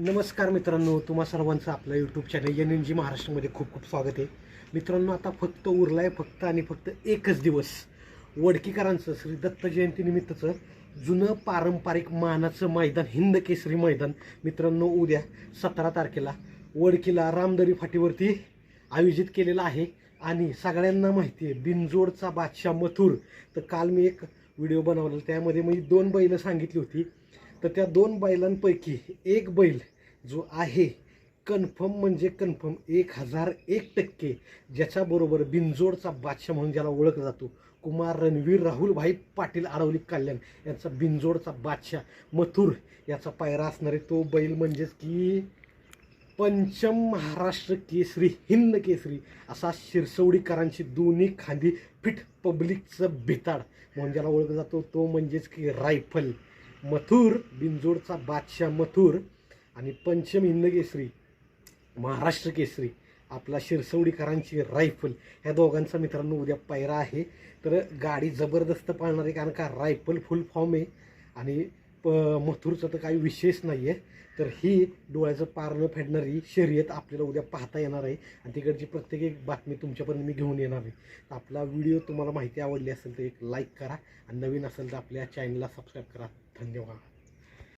नमस्कार मित्रांनो तुम्हा सर्वांचं आपलं YouTube channel N N G महाराष्ट्रामध्ये खूप खूप स्वागत आहे. मित्रांनो आता फक्त उरला आहे फक्त आणि फक्त एकच दिवस. वडकीकरांचं श्री दत्त जयंतीनिमित्तचं जुनं पारंपरिक मानाचं मैदान हिंद केसरी मैदान. मित्रांनो उद्या सतरा तारखेला वडकीला रामदरी फाटीवरती आयोजित केलेलं आहे. आणि सगळ्यांना माहिती आहे बिनजोडचा बादशाह मथुर. तर काल मी एक व्हिडिओ बनवला त्यामध्ये मी दोन बैलं सांगितली होती. तर त्या दोन बैलांपैकी एक बैल जो आहे कन्फर्म म्हणजे कन्फर्म एक हजार एक टक्के ज्याच्याबरोबर बिंजोडचा बादशाह म्हणून ज्याला ओळखला जातो कुमार रणवीर राहुलभाई पाटील आरवली कल्याण यांचा बिंजोडचा बादशाह मथुर याचा पायरा असणारे तो बैल म्हणजेच की पंचम महाराष्ट्र केसरी हिंद केसरी असा शिरसवडीकरांची दोन्ही खांदी फिट पब्लिकचं भिताड म्हणून ज्याला ओळखला जातो तो म्हणजेच की रायफल. मथुर बिनजोडचा बादशाह मथुर आणि पंचम हिंदकेसरी महाराष्ट्र केसरी आपला शिरसवडीकरांची रायफल. ह्या दोघांचा मित्रांनो उद्या पायरा आहे. तर गाडी जबरदस्त पाळणार आहे कारण का? रायफल फुल फॉर्म आहे. आणि प मथुरचं तर काही विशेष नाही आहे तर ही डोळ्याचं पार न फेडणारी शर्यत आपल्याला उद्या पाहता येणार आहे. आणि तिकडची प्रत्येक एक बातमी तुमच्यापर्यंत मी घेऊन येणार आहे. तर आपला व्हिडिओ तुम्हाला माहिती आवडली असेल तर एक लाईक करा. आणि नवीन असेल तर आपल्या चॅनलला सबस्क्राईब करा. धन्यवाद.